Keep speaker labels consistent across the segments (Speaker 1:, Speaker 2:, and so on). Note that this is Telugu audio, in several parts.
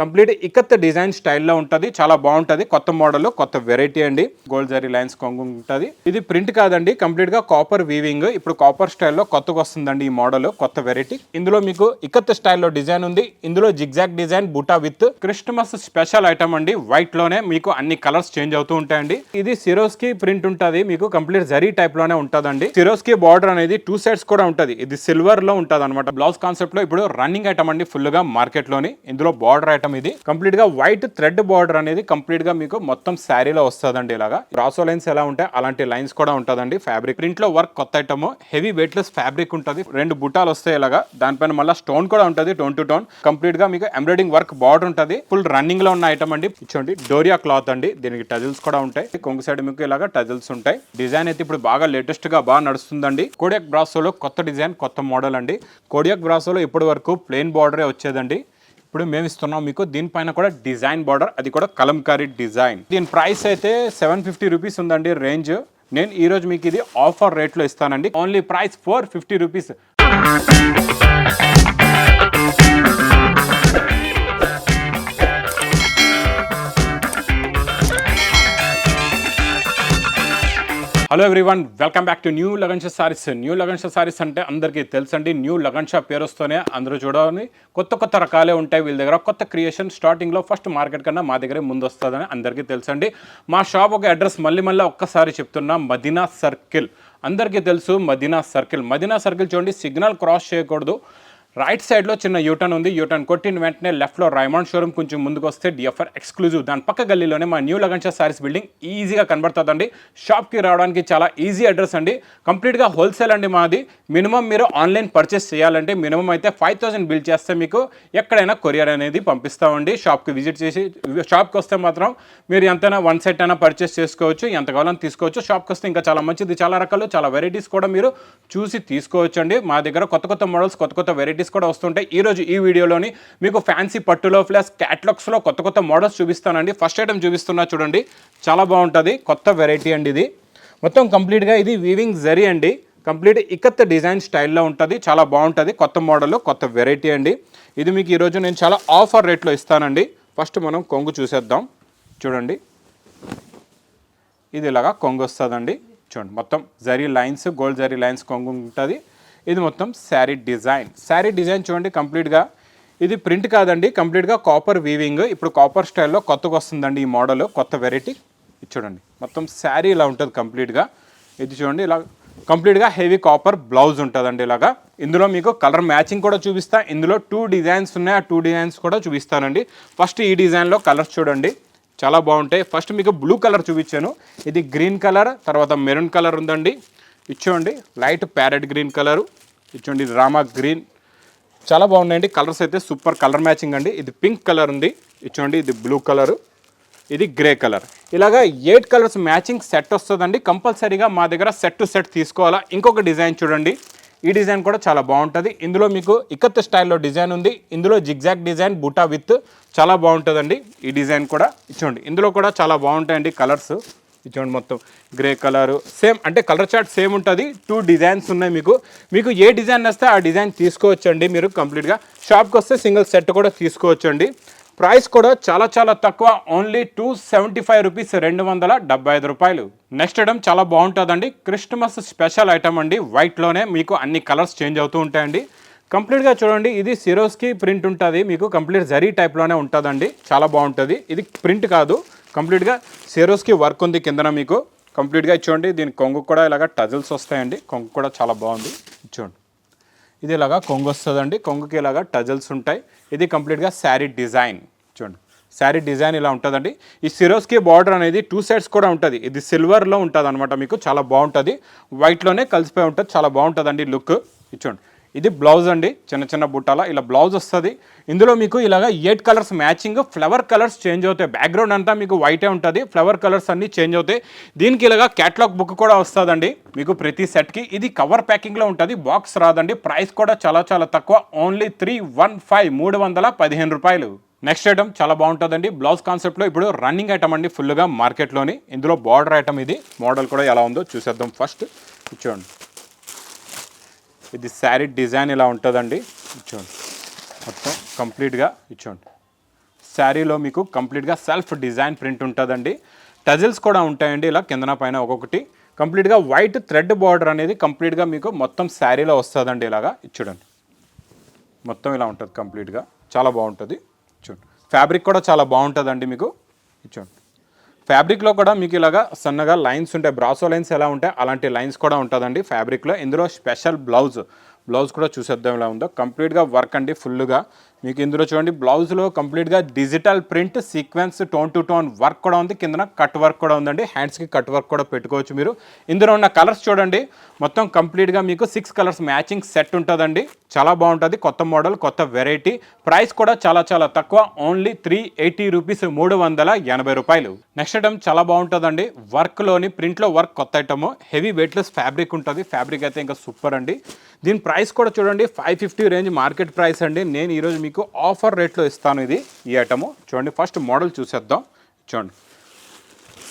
Speaker 1: కంప్లీట్ ఇకత్ డిజైన్ స్టైల్లో ఉంటుంది చాలా బాగుంటుంది. కొత్త మోడల్ కొత్త వెరైటీ అండి. గోల్డ్ జరీ లైన్స్ కొంగు ఉంటుంది. ఇది ప్రింట్ కాదండి కంప్లీట్గా కాపర్ వీవింగ్. ఇప్పుడు కాపర్ స్టైల్లో కొత్తగా వస్తుందండి ఈ మోడల్ కొత్త వెరైటీ. ఇందులో మీకు ఇకత్ స్టైల్లో డిజైన్ ఉంది. ఇందులో జిగ్జాక్ డిజైన్ బుటా విత్ క్రిస్టమస్ స్పెషల్ ఐటమ్ అండి. వైట్లోనే మీకు అన్ని కలర్స్ చేంజ్ అవుతూ ఉంటాయండి. ఇది సిరోస్కి ప్రింట్ ఉంటుంది మీకు కంప్లీట్ జరీ టైప్లోనే ఉంటుందండి. సిరోస్కి బార్డర్ అనేది టూ సైడ్స్ కూడా ఉంటుంది. ఇది సిల్వర్లో ఉంటుంది అనమాట బ్లౌజ్ కాన్సెప్ట్లో ఇప్పుడు రన్నింగ్ ఐటమ్ అండి ఫుల్గా మార్కెట్లోని ఇందులో బార్డర్ ఐటమ్ ఇది. కంప్లీట్గా వైట్ థ్రెడ్ బార్డర్ అనేది కంప్లీట్గా మీకు మొత్తం శారీలో వస్తుందండి ఇలాగా. రాసో లైన్స్ ఎలా ఉంటాయి? అలాంటి లైన్స్ కూడా ఉంటుందండి. ఫ్యాబ్రిక్ ప్రింట్లో వర్క్ కొత్త item heavy weight less fabric ఉంటుంది. రెండు బుట్టాలు వస్తాయి ఇలాగా. దానిపైన మళ్ళీ స్టోన్ కూడా ఉంటుంది టోన్ టు టోన్ కంప్లీట్గా మీకు ఎంబ్రాయిడింగ్ వర్క్ బార్డర్ ఉంటుంది. ఫుల్ రన్నింగ్లో ఉన్న ఐటమ్ అండి. ఇచ్చోండి డోరియా క్లాత్ అండి. దీనికి టజిల్స్ కూడా ఉంటాయి. కొంగు సైడ్ మీకు ఇలాగా టజిల్స్ ఉంటాయి. డిజైన్ అయితే ఇప్పుడు బాగా లేటెస్ట్గా బాగా నడుస్తుందండి. కోడియాక్ బ్రాసోలో కొత్త డిజైన్ కొత్త మోడల్ అండి. కోడియాక్ బ్రాసోలో ఇప్పటి వరకు ప్లెయిన్ బార్డరే వచ్చేదండి. ఇప్పుడు మేము ఇస్తున్నాం మీకు దీనిపైన కూడా డిజైన్ బార్డర్ అది కూడా కలంకారీ డిజైన్. దీని ప్రైస్ అయితే సెవెన్ ఫిఫ్టీ రూపీస్ ఉందండి రేంజ్. నేను ఈ రోజు మీకు ఇది ఆఫర్ రేట్లో ఇస్తానండి. Only price four fifty rupees. Hello everyone welcome back to new Lagansha saris new Lagan Sha saris అంటే అందరికీ తెలుసండి. న్యూ లగన్ష షా పేరు వస్తూనే అందరూ చూడాలని కొత్త కొత్త రకాలే ఉంటాయి వీళ్ళ దగ్గర. కొత్త క్రియేషన్ స్టార్టింగ్లో ఫస్ట్ మార్కెట్ కన్నా మా దగ్గరే ముందు వస్తుందని అందరికీ తెలుసండి. మా షాప్ ఒక అడ్రస్ మళ్ళీ మళ్ళీ ఒక్కసారి చెప్తున్నా. మదీనా సర్కిల్ అందరికీ తెలుసు మదీనా సర్కిల్ మదీనా సర్కిల్ చూడండి. సిగ్నల్ క్రాస్ చేయకూడదు. రైట్ సైడ్లో చిన్న యూటర్న్ ఉంది. యూటర్న్ కొట్టిన వెంటనే లెఫ్ట్లో రైమాండ్ షోరూమ్ కొంచెం ముందుకు వస్తే డిఎఫ్ఆర్ ఎక్స్క్లూజివ్. దాని పక్క గల్లీలోనే మా న్యూ లగన్షా సారీస్ బిల్డింగ్ ఈజీగా కనబడుతుందండి. షాప్కి రావడానికి చాలా ఈజీ అడ్రస్ అండి. కంప్లీట్గా హోల్సేల్ అండి మాది. మినిమం మీరు ఆన్లైన్ పర్చేస్ చేయాలంటే మినిమం అయితే ఫైవ్ థౌసండ్ బిల్ చేస్తే మీకు ఎక్కడైనా కొరియర్ అనేది పంపిస్తామండి. షాప్కి విజిట్ చేసి షాప్కి వస్తే మాత్రం మీరు ఎంతైనా వన్ సెట్ అయినా పర్చేస్ చేసుకోవచ్చు. ఎంత కావాలని తీసుకోవచ్చు. షాప్కి వస్తే ఇంకా చాలా మంచిది. చాలా రకాలు చాలా వెరైటీస్ కూడా మీరు చూసి తీసుకోవచ్చు అండి మా దగ్గర కొత్త కొత్త మోడల్స్ కొత్త కొత్త వెరైటీస్ కూడా వస్తుంటాయి. ఈ రోజు ఈ వీడియోలోని మీకు ఫ్యాన్సీ పట్టులో ప్లస్ క్యాట్లాగ్స్లో కొత్త కొత్త మోడల్స్ చూపిస్తానండి. ఫస్ట్ ఐటమ్ చూపిస్తున్నా చూడండి. చాలా బాగుంటుంది. కొత్త వెరైటీ అండి ఇది. మొత్తం కంప్లీట్గా ఇది వీవింగ్ జరీ అండి. కంప్లీట్ ఇకత్ డిజైన్ స్టైల్లో ఉంటుంది. చాలా బాగుంటుంది. కొత్త మోడల్ కొత్త వెరైటీ అండి. ఇది మీకు ఈరోజు నేను చాలా ఆఫర్ రేట్లో ఇస్తానండి. ఫస్ట్ మనం కొంగు చూసేద్దాం. చూడండి. ఇది ఇలాగా కొంగు వస్తుందండి. చూడండి. మొత్తం zari lines gold zari lines కొంగు ఉంటుంది. ఇది మొత్తం శారీ డిజైన్. శారీ డిజైన్ చూడండి కంప్లీట్గా ఇది ప్రింట్ కాదండి కంప్లీట్గా కాపర్ వీవింగ్ ఇప్పుడు కాపర్ స్టైల్లో కొత్తగా వస్తుందండి ఈ మోడల్ కొత్త వెరైటీ ఇది చూడండి మొత్తం శారీ ఇలా ఉంటుంది కంప్లీట్గా. ఇది చూడండి ఇలా కంప్లీట్గా హెవీ కాపర్ బ్లౌజ్ ఉంటుందండి ఇలాగా. ఇందులో మీకు కలర్ మ్యాచింగ్ కూడా చూపిస్తా. ఇందులో టూ డిజైన్స్ ఉన్నాయి ఆ టూ డిజైన్స్ కూడా చూపిస్తానండి. ఫస్ట్ ఈ డిజైన్లో కలర్స్ చూడండి చాలా బాగుంటాయి. ఫస్ట్ మీకు బ్లూ కలర్ చూపించాను. ఇది గ్రీన్ కలర్ తర్వాత మెరూన్ కలర్ ఉందండి. ఇచ్చోండి లైట్ ప్యారెట్ గ్రీన్ కలరు. ఇచ్చోండి ఇది రామా గ్రీన్. చాలా బాగున్నాయండి కలర్స్ అయితే సూపర్ కలర్ మ్యాచింగ్ అండి. ఇది పింక్ కలర్ ఉంది ఇచ్చోండి ఇది బ్లూ కలరు ఇది గ్రే కలర్. ఇలాగా ఎయిట్ కలర్స్ మ్యాచింగ్ సెట్ వస్తుందండి. కంపల్సరీగా మా దగ్గర సెట్ టు సెట్ తీసుకోవాలా. ఇంకొక డిజైన్ చూడండి ఈ డిజైన్ కూడా చాలా బాగుంటుంది. ఇందులో మీకు ఇకత్ స్టైల్లో డిజైన్ ఉంది ఇందులో జిగ్జాగ్ డిజైన్ బుటా విత్ చాలా బాగుంటుందండి ఈ డిజైన్ కూడా. ఇచ్చోండి ఇందులో కూడా చాలా బాగుంటాయండి కలర్స్. చూడండి మొత్తం గ్రే కలర్. సేమ్ అంటే కలర్ చార్ట్ సేమ్ ఉంటుంది. టూ డిజైన్స్ ఉన్నాయి మీకు. మీకు ఏ డిజైన్ వస్తే ఆ డిజైన్ తీసుకోవచ్చండి మీరు కంప్లీట్గా షాప్కి వస్తే సింగిల్ సెట్ కూడా తీసుకోవచ్చండి. ప్రైస్ కూడా చాలా చాలా తక్కువ. Only two seventy five rupees రెండు వందల డెబ్బై ఐదు రూపాయలు. నెక్స్ట్ ఐటమ్ చాలా బాగుంటుందండి. క్రిస్టమస్ స్పెషల్ ఐటమ్ అండి. వైట్లోనే మీకు అన్ని కలర్స్ చేంజ్ అవుతూ ఉంటాయండి. కంప్లీట్గా చూడండి. ఇది సిరోస్కి ప్రింట్ ఉంటుంది. మీకు కంప్లీట్ జరీ టైప్లోనే ఉంటుందండి. చాలా బాగుంటుంది. ఇది ప్రింట్ కాదు. కంప్లీట్గా సెరోస్కి వర్క్ ఉంది కిందన మీకు. కంప్లీట్గా ఇచ్చోండి దీని కొంగు కూడా ఇలాగ టజిల్స్ వస్తాయండి. కొంగు కూడా చాలా బాగుంది. చూడండి ఇది ఇలాగా కొంగు వస్తుందండి. కొంగుకి ఇలాగా టజల్స్ ఉంటాయి. ఇది కంప్లీట్గా శారీ డిజైన్. చూడండి శారీ డిజైన్ ఇలా ఉంటుందండి. ఈ సిరోస్కి బార్డర్ అనేది టూ సైడ్స్ కూడా ఉంటుంది. ఇది సిల్వర్లో ఉంటుంది అనమాట మీకు. చాలా బాగుంటుంది. వైట్లోనే కలిసిపోయి ఉంటుంది. చాలా బాగుంటుందండి లుక్. చూడండి ఇది బ్లౌజ్ అండి చిన్న చిన్న బుట్టాల ఇలా బ్లౌజ్ వస్తుంది. ఇందులో మీకు ఇలాగ eight colours matching flower colours change అవుతాయి. బ్యాక్గ్రౌండ్ అంతా మీకు వైటే ఉంటుంది ఫ్లవర్ కలర్స్ అన్నీ చేంజ్ అవుతాయి. దీనికి ఇలాగ క్యాట్లాగ్ బుక్ కూడా వస్తుందండి. మీకు ప్రతి సెట్కి ఇది కవర్ ప్యాకింగ్లో ఉంటుంది బాక్స్ రాదండి. ప్రైస్ కూడా చాలా చాలా తక్కువ ఓన్లీ త్రీ వన్ ఫైవ్ మూడు వందల పదిహేను రూపాయలు. నెక్స్ట్ ఐటమ్ చాలా బాగుంటుందండి. బ్లౌజ్ కాన్సెప్ట్లో ఇప్పుడు రన్నింగ్ ఐటమ్ అండి ఫుల్గా మార్కెట్లోని ఇందులో బార్డర్ ఐటమ్ ఇది. మోడల్ కూడా ఎలా ఉందో చూసేద్దాం ఫస్ట్ చూడండి ఇది శారీ డిజైన్ ఇలా ఉంటుందండి. ఇచ్చోండి మొత్తం కంప్లీట్గా ఇచ్చోండి శారీలో మీకు కంప్లీట్గా సెల్ఫ్ డిజైన్ ప్రింట్ ఉంటుందండి. టజిల్స్ కూడా ఉంటాయండి ఇలా కిందన పైన ఒక్కొక్కటి. కంప్లీట్గా వైట్ థ్రెడ్ బార్డర్ అనేది కంప్లీట్గా మీకు మొత్తం శారీలో వస్తుందండి ఇలాగా. ఇది చూడండి మొత్తం ఇలా ఉంటుంది కంప్లీట్గా. చాలా బాగుంటుంది. చూడండి ఫ్యాబ్రిక్ కూడా చాలా బాగుంటుందండి మీకు. ఇది చూడండి ఫ్యాబ్రిక్లో కూడా మీకు ఇలాగా సన్నగా లైన్స్ ఉంటాయి. బ్రాసో లైన్స్ ఎలా ఉంటాయి? అలాంటి లైన్స్ కూడా ఉంటుందండి ఫ్యాబ్రిక్లో ఇందులో స్పెషల్ బ్లౌజ్ బ్లౌజ్ కూడా చూసేద్దాం ఎలా ఉందో. కంప్లీట్గా వర్క్ అండి ఫుల్గా మీకు ఇందులో చూడండి బ్లౌజ్లో కంప్లీట్గా digital print sequence tone to tone work కూడా ఉంది. కిందన కట్ వర్క్ కూడా ఉందండి. హ్యాండ్స్కి కట్ వర్క్ కూడా పెట్టుకోవచ్చు మీరు. ఇందులో ఉన్న కలర్స్ చూడండి. మొత్తం కంప్లీట్గా మీకు సిక్స్ కలర్స్ మ్యాచింగ్ సెట్ ఉంటుందండి. చాలా బాగుంటుంది. కొత్త మోడల్ కొత్త వెరైటీ ప్రైస్ కూడా చాలా చాలా తక్కువ. ఓన్లీ త్రీ ఎయిటీ రూపీస్ మూడు వందల ఎనభై రూపాయలు. నెక్స్ట్ ఐటమ్ చాలా బాగుంటుందండి. వర్క్లోని ప్రింట్లో వర్క్ కొత్త ఐటమ్ హెవీ వెయిట్లెస్ ఫ్యాబ్రిక్ ఉంటుంది. ఫ్యాబ్రిక్ అయితే ఇంకా సూపర్ అండి. దీని ప్రైస్ కూడా చూడండి five fifty range market price అండి. నేను ఈరోజు మీకు ఆఫర్ రేట్లో ఇస్తాను ఇది ఈ ఐటము చూడండి ఫస్ట్ మోడల్ చూసేద్దాం. చూడండి.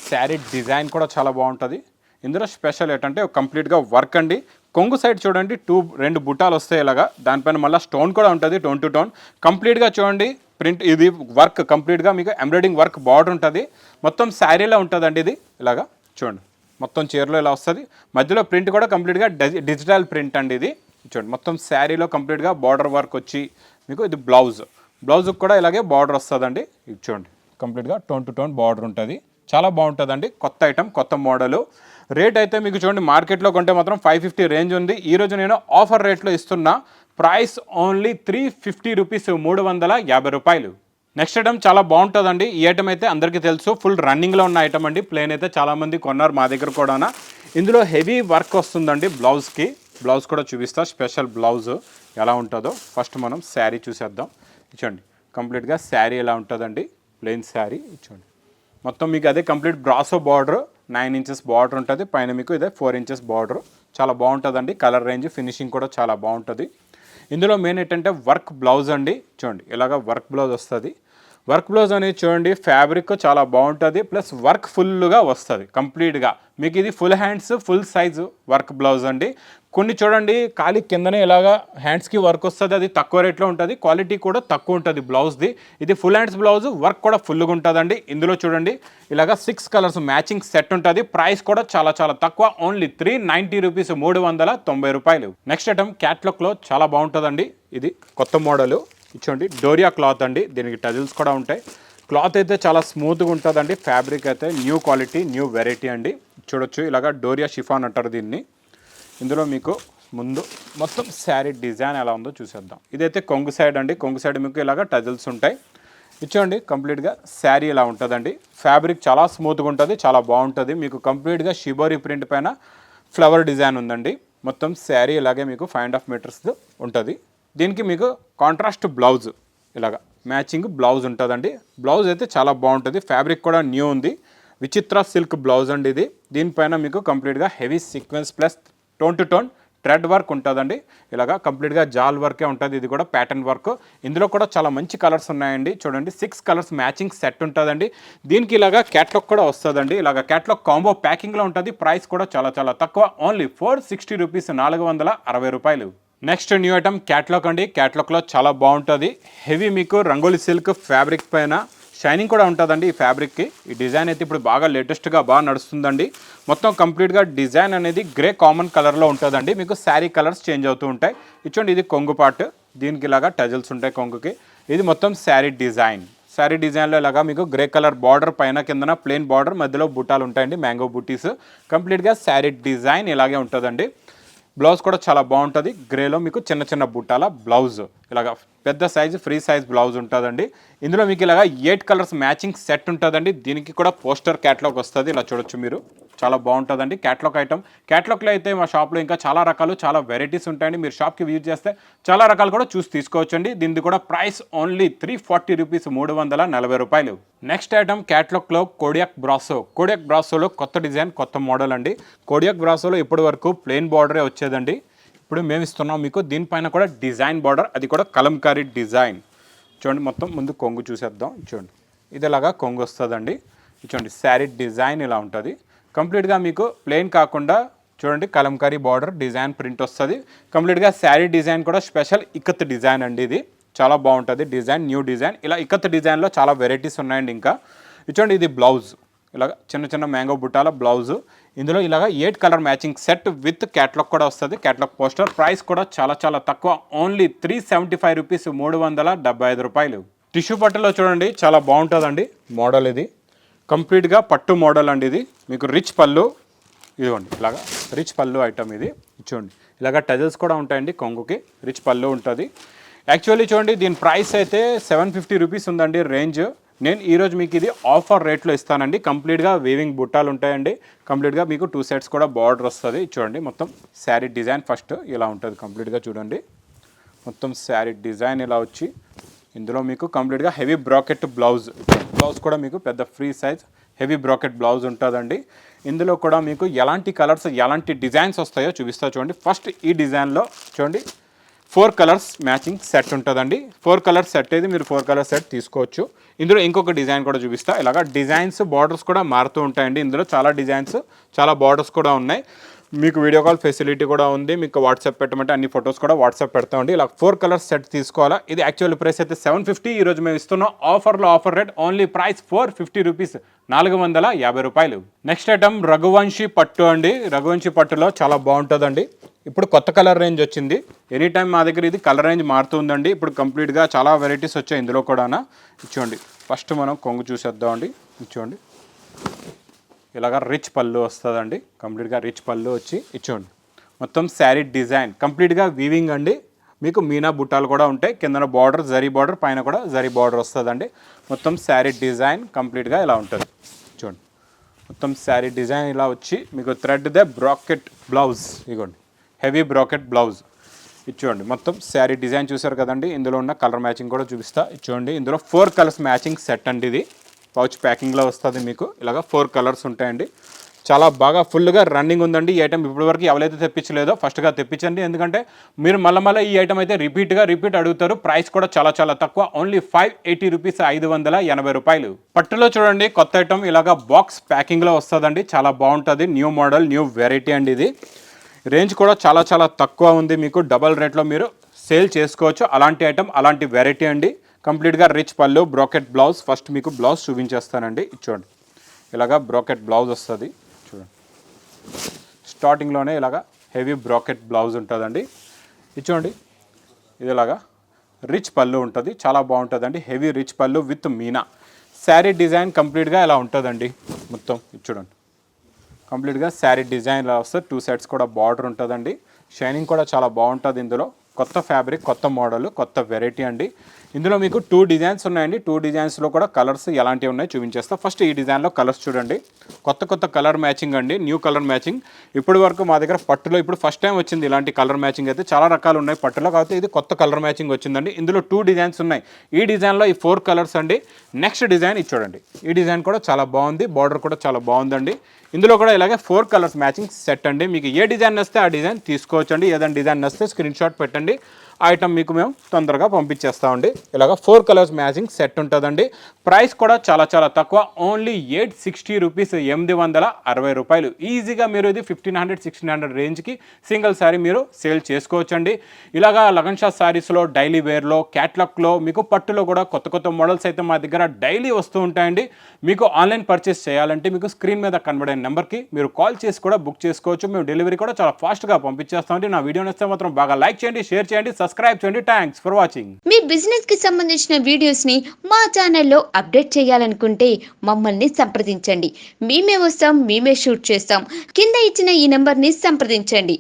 Speaker 1: శారీ డిజైన్ కూడా చాలా బాగుంటుంది. ఇందులో స్పెషల్ ఏంటంటే కంప్లీట్గా వర్క్ అండి. కొంగు సైడ్ చూడండి టూ రెండు బుట్టాలు వస్తాయి ఇలాగా. దానిపైన మళ్ళీ స్టోన్ కూడా ఉంటుంది టోన్ టు టోన్ కంప్లీట్గా చూడండి ప్రింట్ ఇది వర్క్ కంప్లీట్గా మీకు ఎంబ్రాయిడింగ్ వర్క్ బార్డర్ ఉంటుంది. మొత్తం శారీలో ఉంటుందండి ఇది ఇలాగా. చూడండి. మొత్తం చీరలో ఇలా వస్తుంది. మధ్యలో ప్రింట్ కూడా కంప్లీట్గా డిజిటల్ ప్రింట్ అండి ఇది. చూడండి మొత్తం శారీలో కంప్లీట్గా బార్డర్ వర్క్ వచ్చి మీకు ఇది బ్లౌజ్. బ్లౌజ్కి కూడా ఇలాగే బార్డర్ వస్తుందండి. ఇది చూడండి కంప్లీట్గా టోన్ టు టోన్ బార్డర్ ఉంటుంది. చాలా బాగుంటుందండి కొత్త ఐటమ్ కొత్త మోడలు. రేట్ అయితే మీకు చూడండి మార్కెట్లో కొంటే మాత్రం ఫైవ్ ఫిఫ్టీ రేంజ్ ఉంది. ఈరోజు నేను ఆఫర్ రేట్లో ఇస్తున్నా price only three fifty rupees మూడు వందల యాభై రూపాయలు. నెక్స్ట్ ఐటమ్ చాలా బాగుంటుందండి. ఈ ఐటమ్ అయితే అందరికీ తెలుసు. ఫుల్ రన్నింగ్లో ఉన్న ఐటమ్ అండి. ప్లేన్ అయితే చాలామంది కొన్నారు మా దగ్గర కూడా ఇందులో హెవీ వర్క్ వస్తుందండి బ్లౌజ్కి బ్లౌజ్ కూడా చూపిస్తా. స్పెషల్ బ్లౌజ్ ఎలా ఉంటుందో. ఫస్ట్ మనం శారీ చూసేద్దాం. ఇచ్చండి. కంప్లీట్గా శారీ ఎలా ఉంటుందండి? ప్లెయిన్ శారీ ఇచ్చండి. మొత్తం మీకు అదే complete brasso border nine inches border ఉంటుంది. పైన మీకు ఇదే ఫోర్ ఇంచెస్ బార్డర్ చాలా బాగుంటుందండి. కలర్ రేంజ్ ఫినిషింగ్ కూడా చాలా బాగుంటుంది. ఇందులో మెయిన్ ఏంటంటే వర్క్ బ్లౌజ్ అండి. చూడండి ఇలాగ వర్క్ బ్లౌజ్ వస్తుంది. వర్క్ బ్లౌజ్ అనేది చూడండి ఫ్యాబ్రిక్ చాలా బాగుంటుంది ప్లస్ వర్క్ ఫుల్గా వస్తుంది కంప్లీట్గా మీకు ఇది full hands full size work blouse అండి. కొన్ని చూడండి ఖాళీ కిందనే ఇలాగా హ్యాండ్స్కి వర్క్ వస్తుంది అది తక్కువ రేట్లో ఉంటుంది క్వాలిటీ కూడా తక్కువ ఉంటుంది బ్లౌజ్ది ఇది ఫుల్ హ్యాండ్స్ బ్లౌజ్ వర్క్ కూడా ఫుల్గా ఉంటుందండి. ఇందులో చూడండి ఇలాగా సిక్స్ కలర్స్ మ్యాచింగ్ సెట్ ఉంటుంది. ప్రైస్ కూడా చాలా చాలా తక్కువ ఓన్లీ త్రీ నైంటీ రూపీస్ మూడు వందల తొంభై రూపాయలు. నెక్స్ట్ ఐటమ్ క్యాట్లాక్లో చాలా బాగుంటుందండి. ఇది కొత్త మోడలు. ఇచ్చోండి డోరియా క్లాత్ అండి. దీనికి టజిల్స్ కూడా ఉంటాయి. క్లాత్ అయితే చాలా స్మూత్గా ఉంటుందండి. ఫ్యాబ్రిక్ అయితే న్యూ క్వాలిటీ న్యూ వెరైటీ అండి. చూడొచ్చు ఇలాగా డోరియా షిఫాన్ అంటారు దీన్ని. ఇందులో మీకు ముందు మొత్తం శారీ డిజైన్ ఎలా ఉందో చూసేద్దాం. ఇదైతే కొంగు సైడ్ అండి. కొంగు సైడ్ మీకు ఇలాగ టజిల్స్ ఉంటాయి. ఇచ్చోండి కంప్లీట్గా శారీ ఇలా ఉంటుందండి. ఫ్యాబ్రిక్ చాలా స్మూత్గా ఉంటుంది చాలా బాగుంటుంది. మీకు కంప్లీట్గా షిబోరి ప్రింట్ పైన ఫ్లవర్ డిజైన్ ఉందండి. మొత్తం శారీ ఇలాగే మీకు ఫైవ్ అండ్ హాఫ్ మీటర్స్ ఉంటుంది. దీనికి మీకు కాంట్రాస్ట్ బ్లౌజ్ ఇలాగా మ్యాచింగ్ బ్లౌజ్ ఉంటుందండి. బ్లౌజ్ అయితే చాలా బాగుంటుంది. ఫ్యాబ్రిక్ కూడా న్యూ ఉంది. విచిత్ర సిల్క్ బ్లౌజ్ అండి ఇది. దీనిపైన మీకు కంప్లీట్గా heavy sequence plus tone to tone thread work ఉంటుందండి. ఇలాగా కంప్లీట్గా జాల్ వర్కే ఉంటుంది. ఇది కూడా ప్యాటర్న్ వర్క్. ఇందులో కూడా చాలా మంచి కలర్స్ ఉన్నాయండి. చూడండి సిక్స్ కలర్స్ మ్యాచింగ్ సెట్ ఉంటుందండి. దీనికి ఇలాగా క్యాట్లాగ్ కూడా వస్తుందండి. ఇలాగ క్యాట్లాగ్ కాంబో ప్యాకింగ్లో ఉంటుంది. ప్రైస్ కూడా చాలా చాలా తక్కువ. ఓన్లీ ఫోర్ సిక్స్టీ రూపీస్ నాలుగు వందల అరవై రూపాయలు. నెక్స్ట్ న్యూ ఐటమ్ క్యాట్లాగ్ అండి. క్యాట్లాగ్లో చాలా బాగుంటుంది. హెవీ మీకు రంగోలి సిల్క్ ఫ్యాబ్రిక్ పైన షైనింగ్ కూడా ఉంటుందండి ఈ ఫ్యాబ్రిక్కి. ఈ డిజైన్ అయితే ఇప్పుడు బాగా లేటెస్ట్గా బాగా నడుస్తుందండి. మొత్తం కంప్లీట్గా డిజైన్ అనేది గ్రే కామన్ కలర్లో ఉంటుందండి. మీకు శారీ కలర్స్ చేంజ్ అవుతూ ఉంటాయి. ఇచ్చోండి ఇది కొంగు పార్ట్. దీనికి ఇలాగా టజల్స్ ఉంటాయి కొంగుకి. ఇది మొత్తం శారీ డిజైన్. శారీ డిజైన్లో ఇలాగా మీకు గ్రే కలర్ బార్డర్ పైన కిందన ప్లెయిన్ బార్డర్ మధ్యలో బుట్టాలు ఉంటాయండి మ్యాంగో బుటీస్. కంప్లీట్గా శారీ డిజైన్ ఇలాగే ఉంటుందండి. బ్లౌజ్ కూడా చాలా బాగుంటుంది. గ్రేలో మీకు చిన్న చిన్న బుట్టాల బ్లౌజ్. ఇలాగ పెద్ద సైజు ఫ్రీ సైజ్ బ్లౌజ్ ఉంటుందండి. ఇందులో మీకు ఇలాగ ఎయిట్ కలర్స్ మ్యాచింగ్ సెట్ ఉంటుందండి. దీనికి కూడా పోస్టర్ క్యాట్లాగ్ వస్తుంది. ఇలా చూడొచ్చు మీరు. చాలా బాగుంటుందండి. Catalogue item. క్యాట్లాగ్లో అయితే మా షాప్లో ఇంకా చాలా రకాలు చాలా వెరైటీస్ ఉంటాయండి. మీరు షాప్కి విజిట్ చేస్తే చాలా రకాలు కూడా చూసి తీసుకోవచ్చండి. దీనిది కూడా price only three forty rupees మూడు వందల నలభై రూపాయలు. నెక్స్ట్ ఐటమ్ క్యాట్లాగ్లో కోడియాక్ బ్రాసో కోడియాక్ బ్రాసోలో కొత్త డిజైన్ కొత్త మోడల్ అండి. కోడియాక్ బ్రాసోలో ఇప్పటి వరకు ప్లెయిన్ బార్డరే వచ్చేదండి. ఇప్పుడు మేము ఇస్తున్నాం మీకు దీనిపైన కూడా డిజైన్ బార్డర్ అది కూడా కలంకారీ డిజైన్. చూడండి మొత్తం ముందు కొంగు చూసేద్దాం. చూడండి ఇది ఇలాగా కొంగు వస్తుందండి. చూడండి శారీ డిజైన్ ఇలా ఉంటుంది. కంప్లీట్గా మీకు ప్లెయిన్ కాకుండా చూడండి కలంకారీ బార్డర్ డిజైన్ ప్రింట్ వస్తుంది. కంప్లీట్గా శారీ డిజైన్ కూడా స్పెషల్ ఇక్కత్ డిజైన్ అండి ఇది. చాలా బాగుంటుంది డిజైన్ న్యూ డిజైన్. ఇలా ఇక్కత్ డిజైన్లో చాలా వెరైటీస్ ఉన్నాయండి ఇంకా. చూడండి ఇది బ్లౌజ్. ఇలాగ చిన్న చిన్న మ్యాంగో బుట్టాల బ్లౌజ్. ఇందులో ఇలాగ eight colour matching set with catalogue కూడా వస్తుంది. Catalogue poster. ప్రైస్ కూడా చాలా చాలా తక్కువ. Only three seventy five rupees మూడు వందల డెబ్బై ఐదు రూపాయలు. టిష్యూ పట్టులో చూడండి చాలా బాగుంటుందండి మోడల్ ఇది. కంప్లీట్గా పట్టు మోడల్ అండి ఇది. మీకు రిచ్ పళ్ళు ఇదిగోండి ఇలాగా రిచ్ పళ్ళు ఐటమ్ ఇది. చూడండి ఇలాగ టజల్స్ కూడా ఉంటాయండి కొంగుకి. రిచ్ పళ్ళు ఉంటుంది. యాక్చువల్లీ చూడండి దీని ప్రైస్ అయితే సెవెన్ ఫిఫ్టీ రూపీస్ ఉందండి రేంజ్. నేను ఈరోజు మీకు ఇది ఆఫర్ రేట్లో ఇస్తానండి. కంప్లీట్గా వీవింగ్ బుట్టాలు ఉంటాయండి. కంప్లీట్గా మీకు టూ సెట్స్ కూడా బార్డర్ వస్తుంది. చూడండి మొత్తం శారీ డిజైన్ ఫస్ట్ ఇలా ఉంటుంది. కంప్లీట్గా చూడండి. మొత్తం శారీ డిజైన్ ఇలా వచ్చి ఇందులో మీకు కంప్లీట్గా హెవీ బ్రాకెట్ బ్లౌజ్ బ్లౌజ్ కూడా మీకు పెద్ద free size heavy brocade blouse ఉంటుందండి. ఇందులో కూడా మీకు ఎలాంటి కలర్స్ ఎలాంటి డిజైన్స్ వస్తాయో చూపిస్తా చూడండి. ఫస్ట్ ఈ డిజైన్లో చూడండి ఫోర్ కలర్స్ మ్యాచింగ్ సెట్ ఉంటుందండి. ఫోర్ కలర్స్ సెట్ అయితే మీరు ఫోర్ కలర్ సెట్ తీసుకోవచ్చు. ఇందులో ఇంకొక డిజైన్ కూడా చూపిస్తా. ఇలాగ డిజైన్స్ బార్డర్స్ కూడా మారుతూ ఉంటాయండి. ఇందులో చాలా డిజైన్స్ చాలా బార్డర్స్ కూడా ఉన్నాయి. మీకు వీడియో కాల్ ఫెసిలిటీ కూడా ఉంది. మీకు వాట్సాప్ పెట్టమంటే అన్ని ఫొటోస్ కూడా వాట్సాప్ పెడతామండి. ఇలా ఫోర్ కలర్స్ సెట్ తీసుకోవాలా? ఇది యాక్చువల్ ప్రైస్ అయితే సెవెన్ ఫిఫ్టీ. ఈరోజు మేము ఇస్తున్నాం ఆఫర్లో offer rate only price four fifty rupees. నాలుగు వందల యాభై రూపాయలు. నెక్స్ట్ ఐటమ్ రఘువంశీ పట్టు అండి. రఘువంశీ పట్టులో చాలా బాగుంటుందండి. ఇప్పుడు కొత్త కలర్ రేంజ్ వచ్చింది. ఎనీ టైం మా దగ్గర ఇది కలర్ రేంజ్ మారుతుందండి. ఇప్పుడు కంప్లీట్గా చాలా వెరైటీస్ వచ్చాయి ఇందులో కూడా ఇచ్చోండి ఫస్ట్ మనం కొంగు చూసేద్దామండి ఇచ్చోండి ఇలాగ రిచ్ పళ్ళు వస్తుందండి. కంప్లీట్గా రిచ్ పళ్ళు వచ్చి ఇచ్చోండి మొత్తం శారీ డిజైన్ కంప్లీట్గా వీవింగ్ అండి. మీకు మీనా బుట్టాలు కూడా ఉంటాయి. కిందన బార్డర్ జరీ బార్డర్ పైన కూడా జరీ బార్డర్ వస్తుందండి. మొత్తం శారీ డిజైన్ కంప్లీట్గా ఇలా ఉంటుంది. చూడండి మొత్తం శారీ డిజైన్ ఇలా వచ్చి మీకు థ్రెడ్ దే బ్రాకెట్ బ్లౌజ్ ఇగోండి. Heavy brocade blouse. ఇచ్చుకోండి మొత్తం శారీ డిజైన్ చూసారు కదండి ఇందులో ఉన్న కలర్ మ్యాచింగ్ కూడా చూపిస్తా. చూడండి ఇందులో ఫోర్ కలర్స్ మ్యాచింగ్ సెట్ అండి ఇది. పౌచ్ ప్యాకింగ్లో వస్తుంది మీకు. ఇలాగ ఫోర్ కలర్స్ ఉంటాయండి. చాలా బాగా ఫుల్గా రన్నింగ్ ఉందండి. ఈ ఐటమ్ ఇప్పటివరకు ఎవరైతే తెప్పించలేదో ఫస్ట్గా తెప్పించండి. ఎందుకంటే మీరు మళ్ళీ మళ్ళీ ఈ ఐటమ్ అయితే రిపీట్గా రిపీట్ అడుగుతారు. ప్రైస్ కూడా చాలా చాలా తక్కువ. ఓన్లీ ఫైవ్ ఎయిటీ రూపీస్ ఐదు వందల ఎనభై రూపాయలు. పట్టులో చూడండి కొత్త ఐటమ్ ఇలాగ బాక్స్ ప్యాకింగ్లో వస్తుందండి. చాలా బాగుంటుంది. న్యూ మోడల్ న్యూ వెరైటీ అండి ఇది. రేంజ్ కూడా చాలా చాలా తక్కువ ఉంది. మీకు డబల్ రేట్లో మీరు సేల్ చేసుకోవచ్చు. అలాంటి ఐటమ్ అలాంటి వెరైటీ అండి. కంప్లీట్గా rich pallu brocade blouse. First మీకు బ్లౌజ్ చూపించేస్తానండి. చూడండి. ఇలాగా బ్రోకెట్ బ్లౌజ్ వస్తుంది. చూడండి. స్టార్టింగ్లోనే ఇలాగా హెవీ బ్రాకెట్ బ్లౌజ్ ఉంటుందండి. ఇది చూడండి. ఇది ఇలాగా రిచ్ పళ్ళు ఉంటుంది. చాలా బాగుంటుందండి. Heavy rich pallu with meena. Sari design కంప్లీట్గా ఇలా ఉంటుందండి. మొత్తం ఇది చూడండి. కంప్లీట్గా శారీ డిజైన్ ఇలా వస్తే టూ సైడ్స్ కూడా బార్డర్ ఉంటుందండి. షైనింగ్ కూడా చాలా బాగుంటుంది ఇందులో. కొత్త ఫ్యాబ్రిక్ కొత్త మోడల్ కొత్త వెరైటీ అండి. ఇందులో మీకు టూ డిజైన్స్ ఉన్నాయండి. టూ డిజైన్స్లో కూడా కలర్స్ ఎలాంటివి ఉన్నాయో చూపించేస్తా. ఫస్ట్ ఈ డిజైన్లో కలర్స్ చూడండి. కొత్త కొత్త కలర్ మ్యాచింగ్ అండి. న్యూ కలర్ మ్యాచింగ్ ఇప్పటి వరకు మా దగ్గర పట్టులో ఇప్పుడు ఫస్ట్ టైం వచ్చింది ఇలాంటి కలర్ మ్యాచింగ్ అయితే. చాలా రకాలు ఉన్నాయి పట్టులో. కాకపోతే ఇది కొత్త కలర్ మ్యాచింగ్ వచ్చిందండి. ఇందులో టూ డిజైన్స్ ఉన్నాయి. ఈ డిజైన్లో ఈ ఫోర్ కలర్స్ అండి. నెక్స్ట్ డిజైన్ ఇది చూడండి. ఈ డిజైన్ కూడా చాలా బాగుంది. బార్డర్ కూడా చాలా బాగుందండి. ఇందులో కూడా ఇలాగే ఫోర్ కలర్స్ మ్యాచింగ్ సెట్ అండి. మీకు ఏ డిజైన్ నస్తే ఆ డిజైన్ తీసుకోవచ్చండి. ఏదైనా డిజైన్ నస్తే స్క్రీన్ షాట్ పెట్టండి. ఐటమ్ మీకు మేము తొందరగా పంపించేస్తామండి ఇలాగ ఫోర్ కలర్స్ మ్యాచింగ్ సెట్ ఉంటుందండి. ప్రైస్ కూడా చాలా చాలా తక్కువ. ఓన్లీ ఎయిట్ సిక్స్టీ రూపీస్ ఎనిమిది వందల అరవై రూపాయలు. ఈజీగా మీరు ఇది ఫిఫ్టీన్ హండ్రెడ్ సిక్స్టీన్ హండ్రెడ్ రేంజ్కి సింగిల్ శారీ మీరు సేల్ చేసుకోవచ్చండి. ఇలాగా లగన్ షా శారీస్లో డైలీ వేర్లో క్యాట్లాక్లో మీకు పట్టులో కూడా కొత్త కొత్త మోడల్స్ అయితే మా దగ్గర డైలీ వస్తూ ఉంటాయండి. మీకు ఆన్లైన్ పర్చేస్ చేయాలంటే మీకు స్క్రీన్ మీద కనబడే నెంబర్కి మీరు కాల్ చేసి కూడా బుక్ చేసుకోవచ్చు. మేము డెలివరీ కూడా చాలా ఫాస్ట్గా పంపించేస్తామండి. నా వీడియో నచ్చితే మాత్రం బాగా లైక్ చేయండి షేర్ చేయండి సబ్స్క్రైబ్ చేయండి థ్యాంక్స్ ఫర్ వాచింగ్
Speaker 2: మీ బిజినెస్కి సంబంధించిన వీడియోస్ని మా ఛానల్లో అప్డేట్ చేయాలనుకుంటే మమ్మల్ని సంప్రదించండి. మేమే వస్తాం మేమే షూట్ చేస్తాం. కింద ఇచ్చిన ఈ నెంబర్ని సంప్రదించండి.